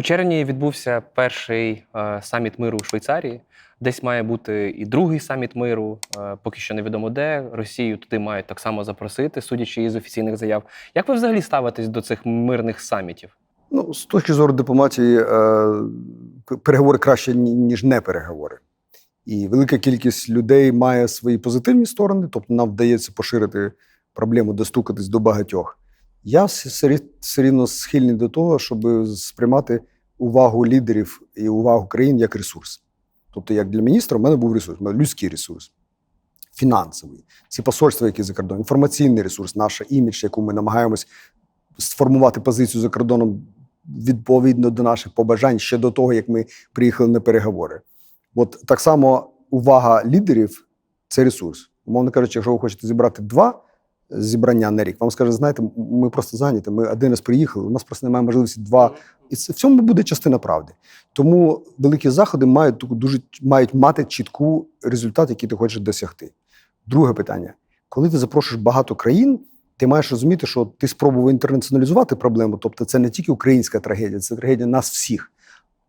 У червні відбувся перший е, саміт миру у Швейцарії. Десь має бути і другий саміт миру. Е, поки що невідомо де. Росію туди мають так само запросити, судячи із офіційних заяв. Як ви взагалі ставитесь до цих мирних самітів? Ну, з точки зору дипломатії, е, переговори краще, ніж не переговори. І велика кількість людей має свої позитивні сторони, тобто нам вдається поширити проблему, достукатись до багатьох. Я все, рівно схильний до того, щоб сприймати увагу лідерів і увагу країн як ресурс. Тобто, як для міністра, у мене був ресурс, людський ресурс, фінансовий, ці посольства, які за кордоном, інформаційний ресурс, наша імідж, яку ми намагаємось сформувати позицію за кордоном відповідно до наших побажань ще до того, як ми приїхали на переговори. От так само увага лідерів це ресурс. Умовно кажучи, якщо ви хочете зібрати два зібрання на рік, вам скаже, знаєте, ми просто зайняті. Ми один раз приїхали, у нас просто немає можливості два. І це в цьому буде частина правди. Тому великі заходи мають дуже мають мати чітку результат, який ти хочеш досягти. Друге питання: коли ти запрошуєш багато країн, ти маєш розуміти, що ти спробував інтернаціоналізувати проблему. Тобто, це не тільки українська трагедія, це трагедія нас всіх.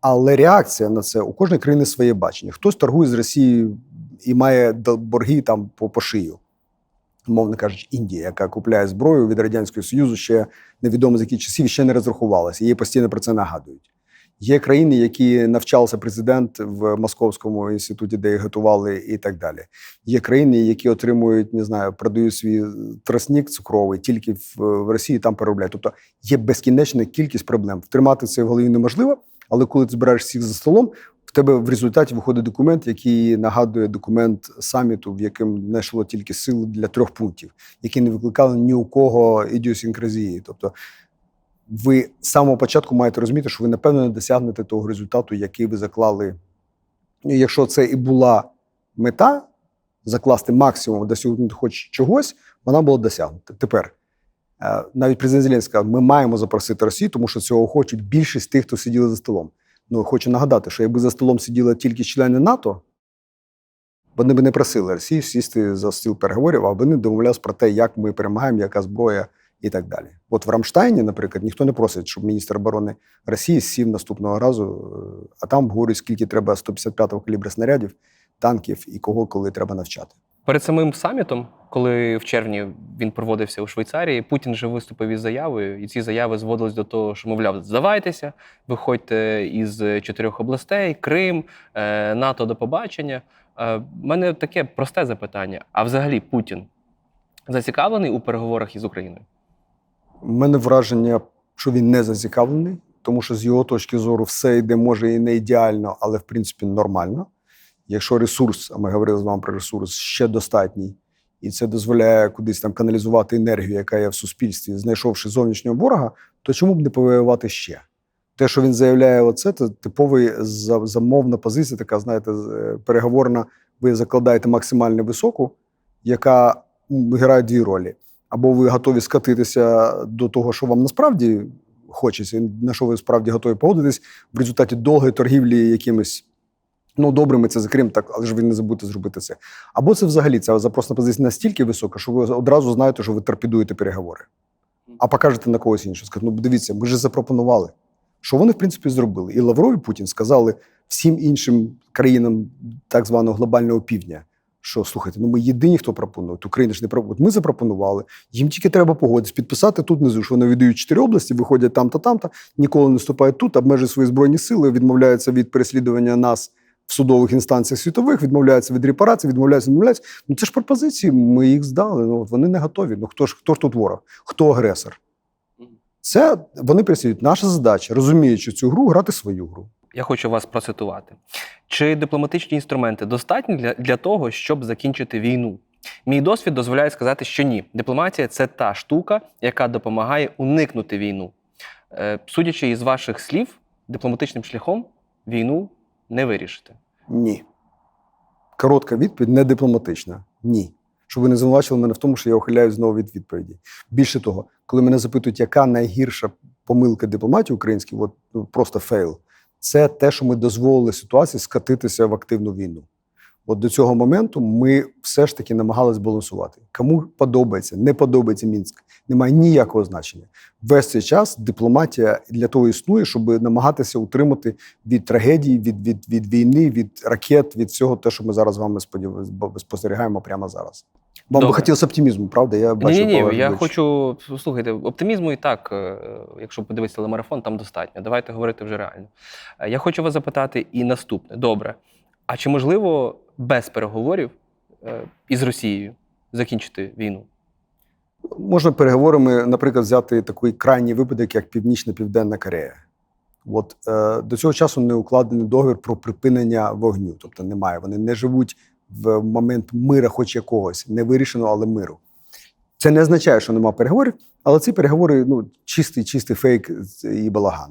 Але реакція на це у кожної країни своє бачення. Хтось торгує з Росією і має борги там по, по шию. Мовно кажучи, Індія, яка купляє зброю від Радянського Союзу ще невідомо з яких часів ще не розрахувалася. Їй постійно про це нагадують. Є країни, які навчався президент в Московському інституті, де їх готували, і так далі. Є країни, які отримують, не знаю, продають свій тростник цукровий тільки в Росії там переробляють. Тобто є безкінечна кількість проблем. Втримати це в голові неможливо, але коли ти збираєш всіх за столом, в тебе в результаті виходить документ, який нагадує документ саміту, в яким не йшло тільки сил для трьох пунктів, які не викликали ні у кого ідіосінкразії. Тобто ви з самого початку маєте розуміти, що ви напевно не досягнете того результату, який ви заклали. Якщо це і була мета закласти максимум, досягнути хоч чогось, вона була досягнута. Тепер навіть президент Зеленський сказав, ми маємо запросити Росію, тому що цього хочуть більшість тих, хто сиділи за столом. Ну хочу нагадати, що якби за столом сиділи тільки члени НАТО, вони б не просили Росію сісти за стіл переговорів, а вони домовлялися про те, як ми перемагаємо, яка зброя і так далі. От в Рамштайні, наприклад, ніхто не просить, щоб міністр оборони Росії сів наступного разу, е, а там говорять, скільки треба 155-го калібра снарядів, танків і кого коли треба навчати. Перед самим самітом, коли в червні він проводився у Швейцарії, Путін вже виступив із заявою, і ці заяви зводились до того, що, мовляв, здавайтеся, виходьте із чотирьох областей, Крим, е, НАТО до побачення. Е, в мене таке просте запитання: а взагалі Путін зацікавлений у переговорах із Україною? У мене враження, що він не зацікавлений, тому що з його точки зору все йде, може, і не ідеально, але в принципі нормально. Якщо ресурс, а ми говорили з вами про ресурс, ще достатній, і це дозволяє кудись там каналізувати енергію, яка є в суспільстві, знайшовши зовнішнього ворога, то чому б не повоювати ще? Те, що він заявляє, оце це типовий замовна позиція, така, знаєте, е, переговорна. Ви закладаєте максимально високу, яка грає дві ролі. Або ви готові скатитися до того, що вам насправді хочеться, і на що ви справді готові погодитись в результаті довгої торгівлі якимись. Ну, добре, ми це закриємо, так, але ж ви не забудьте зробити це. Або це взагалі ця запросна позиція настільки висока, що ви одразу знаєте, що ви торпідуєте переговори. А покажете на когось іншого. Скажете, ну дивіться, ми ж запропонували. Що вони, в принципі, зробили. І Лавров і Путін сказали всім іншим країнам так званого глобального півдня, що слухайте, ну ми єдині, хто пропонує. Україна ж не пропонує. Ми запропонували. Їм тільки треба погодитись, підписати тут внизу, що вони віддають чотири області, виходять там та там та ніколи не вступають тут, обмежують свої збройні сили, відмовляються від переслідування нас в судових інстанціях світових, відмовляються від репарацій, відмовляються, відмовляються. Ну це ж пропозиції. Ми їх здали. Ну от вони не готові. Ну хто ж хто ж тут ворог? Хто агресор? Це вони переслідують. Наша задача, розуміючи цю гру, грати свою гру. Я хочу вас процитувати. Чи дипломатичні інструменти достатні для, для того, щоб закінчити війну? Мій досвід дозволяє сказати, що ні. Дипломатія це та штука, яка допомагає уникнути війну. Е, судячи із ваших слів, дипломатичним шляхом війну не вирішити. Ні. Коротка відповідь не дипломатична. Ні. Щоб ви не звинувачили мене в тому, що я ухиляюсь знову від відповіді. Більше того, коли мене запитують, яка найгірша помилка дипломатії українській, от ну, просто фейл, це те, що ми дозволили ситуації скатитися в активну війну. От до цього моменту ми все ж таки намагалися балансувати. Кому подобається, не подобається Мінськ, немає ніякого значення. Весь цей час дипломатія для того існує, щоб намагатися утримати від трагедії, від, від, від війни, від ракет, від всього те, що ми зараз з вами спостерігаємо прямо зараз. Вам би Добре. хотілося оптимізму, правда? Я бачу, Ні, ні, ні. Я хочу слухайте, оптимізму і так, е, якщо подивитися телемарафон, там достатньо. Давайте говорити вже реально. Е, Я хочу вас запитати і наступне. Добре. А чи можливо без переговорів е, із Росією закінчити війну? Можна переговорами, наприклад, взяти такий крайній випадок, як Північна-Південна Корея. От е, до цього часу не укладений договір про припинення вогню, тобто немає. Вони не живуть в момент мира, хоч якогось, не вирішено, але миру. Це не означає, що немає переговорів, але ці переговори ну, чистий, чистий фейк і балаган.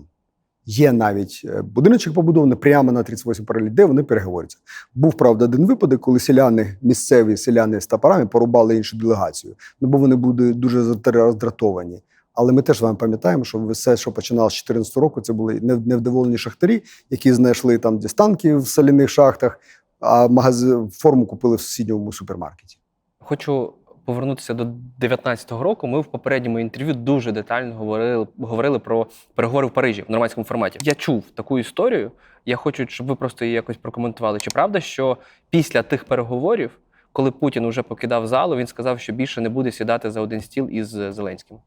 Є навіть е, будиночок побудований прямо на 38 паралелі, де вони переговорюються. Був правда один випадок, коли селяни, місцеві селяни з топорами порубали іншу делегацію. Ну бо вони були дуже роздратовані. Але ми теж з вами пам'ятаємо, що все, що починалося з 2014 року, це були невдоволені шахтарі, які знайшли там десь танки в соляних шахтах, а магази... форму купили в сусідньому супермаркеті. Хочу повернутися до 19-го року. Ми в попередньому інтерв'ю дуже детально говорили, говорили про переговори в Парижі в нормандському форматі. Я чув таку історію. Я хочу, щоб ви просто її якось прокоментували. Чи правда, що після тих переговорів, коли Путін уже покидав залу, він сказав, що більше не буде сідати за один стіл із Зеленським?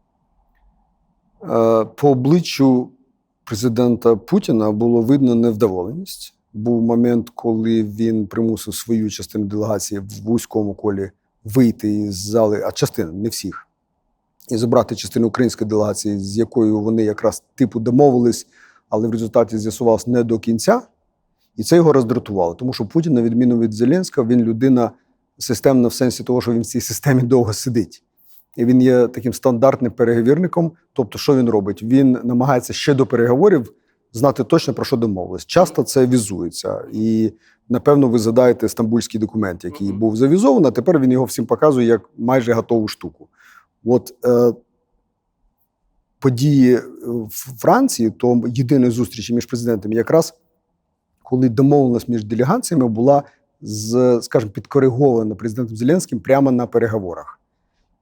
Е, По обличчю президента Путіна було видно невдоволеність. Був момент, коли він примусив свою частину делегації в вузькому колі вийти із зали, а частину, не всіх, і забрати частину української делегації, з якою вони якраз типу домовились, але в результаті з'ясувалось не до кінця. І це його роздратувало, тому що Путін, на відміну від Зеленського, він людина системна в сенсі того, що він в цій системі довго сидить. І він є таким стандартним переговірником. Тобто, що він робить? Він намагається ще до переговорів знати точно про що домовились. Часто це візується. І напевно ви задаєте стамбульський документ, який був завізований, а тепер він його всім показує як майже готову штуку. От е, події в Франції, то єдина зустріч між президентами, якраз коли домовленість між делегаціями була з, скажімо, підкоригована президентом Зеленським прямо на переговорах.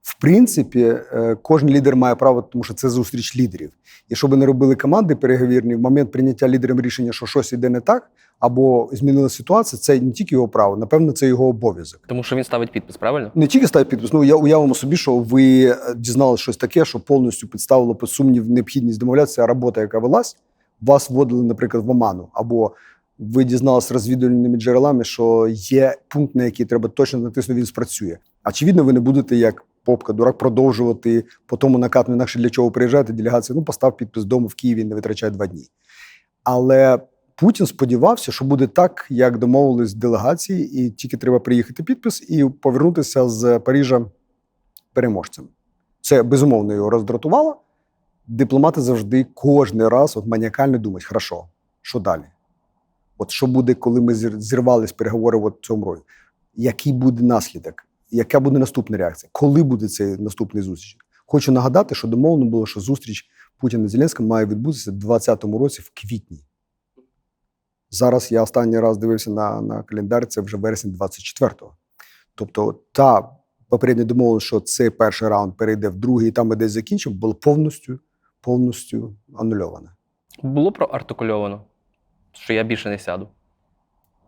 В принципі, е, кожен лідер має право, тому що це зустріч лідерів. І щоб не робили команди переговірні, в момент прийняття лідером рішення, що щось іде не так, або змінилася ситуація, це не тільки його право, напевно, це його обов'язок. Тому що він ставить підпис, правильно? Не тільки ставить підпис, ну я уявимо собі, що ви е, дізналися щось таке, що повністю підставило під сумнів необхідність домовлятися, а робота, яка велась, вас вводили, наприклад, в оману, або ви дізналися розвідувальними джерелами, що є пункт, на який треба точно натиснути, він спрацює. Очевидно, ви не будете як попка, дурак, продовжувати по тому накату, інакше для чого приїжджаєте делегація. Ну, постав підпис вдома в Києві, не витрачай два дні. Але Путін сподівався, що буде так, як домовились делегації, і тільки треба приїхати підпис і повернутися з Парижа переможцем. Це безумовно його роздратувало. Дипломати завжди кожен раз от маніакально думають: хорошо, що далі? От що буде, коли ми зірвались переговори в цьому році? Який буде наслідок? Яка буде наступна реакція? Коли буде цей наступний зустріч? Хочу нагадати, що домовлено було, що зустріч Путіна і Зеленського має відбутися в 2020 році в квітні. Зараз я останній раз дивився на, на календар, це вже вересень 24-го. Тобто, та попередня домовленість, що цей перший раунд перейде в другий, і там ми десь закінчимо, було повністю, повністю анульоване. Було проартикульовано, що я більше не сяду.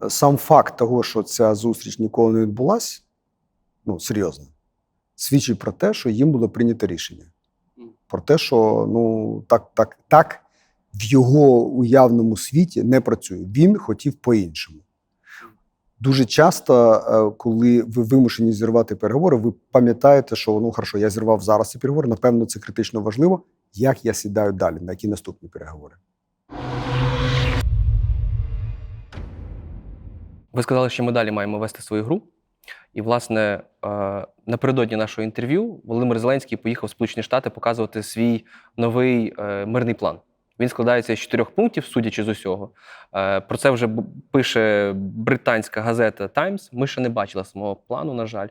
Сам факт того, що ця зустріч ніколи не відбулася, ну серйозно, свідчить про те, що їм було прийнято рішення. Про те, що ну так, так, так в його уявному світі не працює. Він хотів по-іншому. Дуже часто, е, коли ви вимушені зірвати переговори, ви пам'ятаєте, що ну хорошо, я зірвав зараз ці переговори. Напевно, це критично важливо. Як я сідаю далі, на які наступні переговори? Ви сказали, що ми далі маємо вести свою гру. І, власне, е, напередодні нашого інтерв'ю Володимир Зеленський поїхав в Сполучені Штати показувати свій новий е, мирний план. Він складається з чотирьох пунктів, судячи з усього. Е, Про це вже пише британська газета Times. Ми ще не бачили самого плану, на жаль.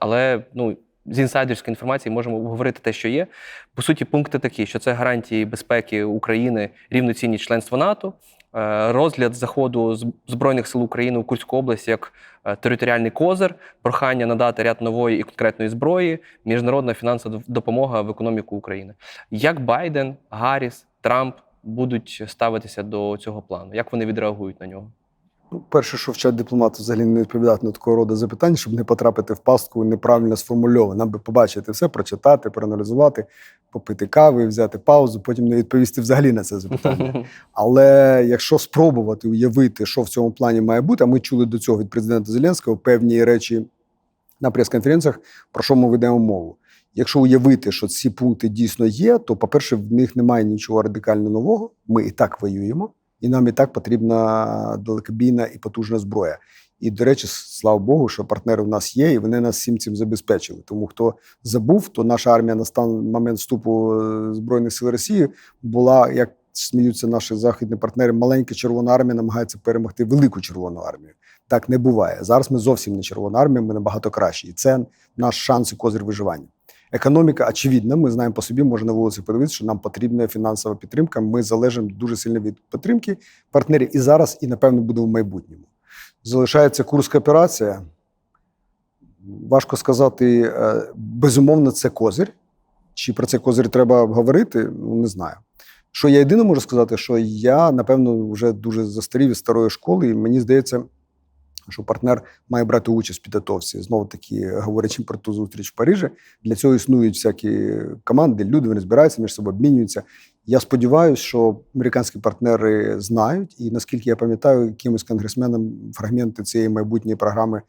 Але ну, з інсайдерської інформації можемо говорити те, що є. По суті, пункти такі, що це гарантії безпеки України, рівноцінні членство НАТО, е, розгляд заходу Збройних сил України у Курську область як е, територіальний козир, прохання надати ряд нової і конкретної зброї, міжнародна фінансова допомога в економіку України. Як Байден, Гарріс, Трамп будуть ставитися до цього плану? Як вони відреагують на нього? Перше, що вчать дипломати взагалі не відповідати на такого роду запитань, щоб не потрапити в пастку неправильно сформульовано. Нам би побачити все, прочитати, проаналізувати, попити кави, взяти паузу, потім не відповісти взагалі на це запитання. Але якщо спробувати уявити, що в цьому плані має бути, а ми чули до цього від президента Зеленського певні речі на прес-конференціях, про що ми ведемо мову. Якщо уявити, що ці пункти дійсно є, то, по-перше, в них немає нічого радикально нового. Ми і так воюємо, і нам і так потрібна далекобійна і потужна зброя. І, до речі, слава Богу, що партнери в нас є, і вони нас всім цим забезпечили. Тому хто забув, то наша армія на стан момент вступу е, Збройних сил Росії була, як сміються наші західні партнери, маленька червона армія намагається перемогти велику червону армію. Так не буває. Зараз ми зовсім не червона армія, ми набагато кращі. І це наш шанс і козир виживання. Економіка, очевидно, ми знаємо по собі, може на вулиці подивитися, що нам потрібна фінансова підтримка. Ми залежимо дуже сильно від підтримки партнерів і зараз, і напевно буде в майбутньому. Залишається курська операція. Важко сказати, е, безумовно, це козир. Чи про цей козир треба говорити? Ну, не знаю. Що я єдине можу сказати, що я, напевно, вже дуже застарів із старої школи, і мені здається, що партнер має брати участь в підготовці. Знову таки, говорячи про ту зустріч в Парижі, для цього існують всякі команди, люди вони збираються між собою, обмінюються. Я сподіваюся, що американські партнери знають, і наскільки я пам'ятаю, якимось конгресменам фрагменти цієї майбутньої програми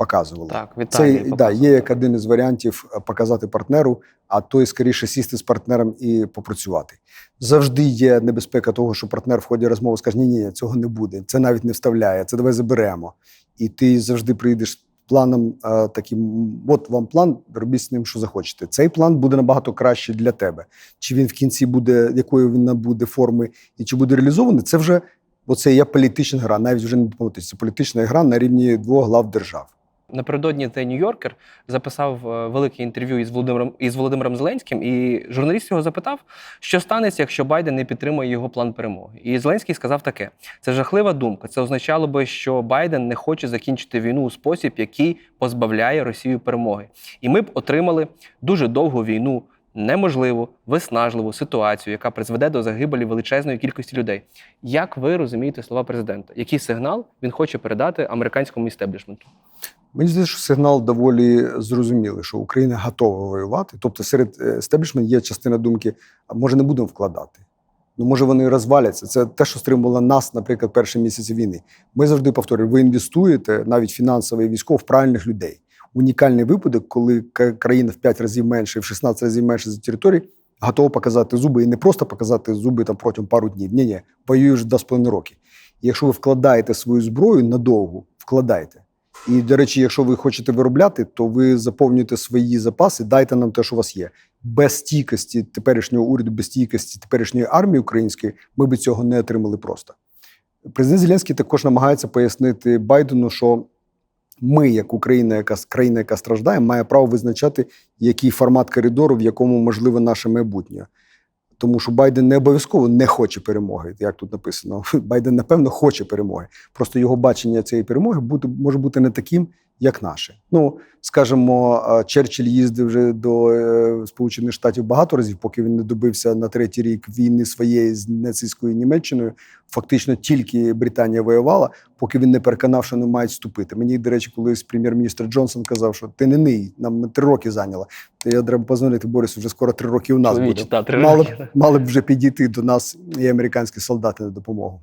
показували. Так, Це Віталій. да, є як один із варіантів е, показати партнеру, а той скоріше сісти з партнером і попрацювати. Завжди є небезпека того, що партнер в ході розмови скаже: ні, ні, цього не буде, це навіть не вставляє, це давай заберемо. І ти завжди прийдеш планом е, таким: от вам план, робіть з ним, що захочете. Цей план буде набагато краще для тебе. Чи він в кінці буде, якою він набуде форми, і чи буде реалізований, це вже оце є політична гра, навіть вже не допомогти. Це політична гра на рівні двох глав держав. Напередодні The New Yorker записав е, велике інтерв'ю із Володимиром із Володимиром Зеленським, і журналіст його запитав, що станеться, якщо Байден не підтримує його план перемоги. І Зеленський сказав таке: це жахлива думка. Це означало би, що Байден не хоче закінчити війну у спосіб, який позбавляє Росію перемоги. І ми б отримали дуже довгу війну, неможливу, виснажливу ситуацію, яка призведе до загибелі величезної кількості людей. Як ви розумієте слова президента? Який сигнал він хоче передати американському істеблішменту? Мені здається, що сигнал доволі зрозумілий, що Україна готова воювати. Тобто, серед естеблішмент є частина думки, а може не будемо вкладати. Ну, може, вони розваляться. Це те, що стримувало нас, наприклад, перші місяці війни. Ми завжди повторюємо, ви інвестуєте навіть фінансово і військово в правильних людей. Унікальний випадок, коли країна в 5 разів менше, в 16 разів менше за території, готова показати зуби і не просто показати зуби там протягом пару днів. Ні, ні, воює вже 2,5 роки. І якщо ви вкладаєте свою зброю надовго, вкладайте. І, до речі, якщо ви хочете виробляти, то ви заповнюєте свої запаси, дайте нам те, що у вас є. Без стійкості теперішнього уряду, без стійкості теперішньої армії української, ми б цього не отримали просто. Президент Зеленський також намагається пояснити Байдену, що ми, як Україна, яка країна, яка страждає, має право визначати, який формат коридору, в якому можливе наше майбутнє. Тому що Байден не обов'язково не хоче перемоги, як тут написано. Байден, напевно, хоче перемоги. Просто його бачення цієї перемоги може бути не таким, як наше. Ну, скажімо, Черчилль їздив вже до е, Сполучених Штатів багато разів, поки він не добився на третій рік війни своєї з нацистською Німеччиною. Фактично тільки Британія воювала, поки він не переконав, що не мають вступити. Мені, до речі, колись прем'єр-міністр Джонсон казав, що ти не ний, нам три роки зайняло. Та я треба позвонити Борису, вже скоро три роки у нас буде. та, три мали, роки. мали б вже підійти до нас і американські солдати на допомогу.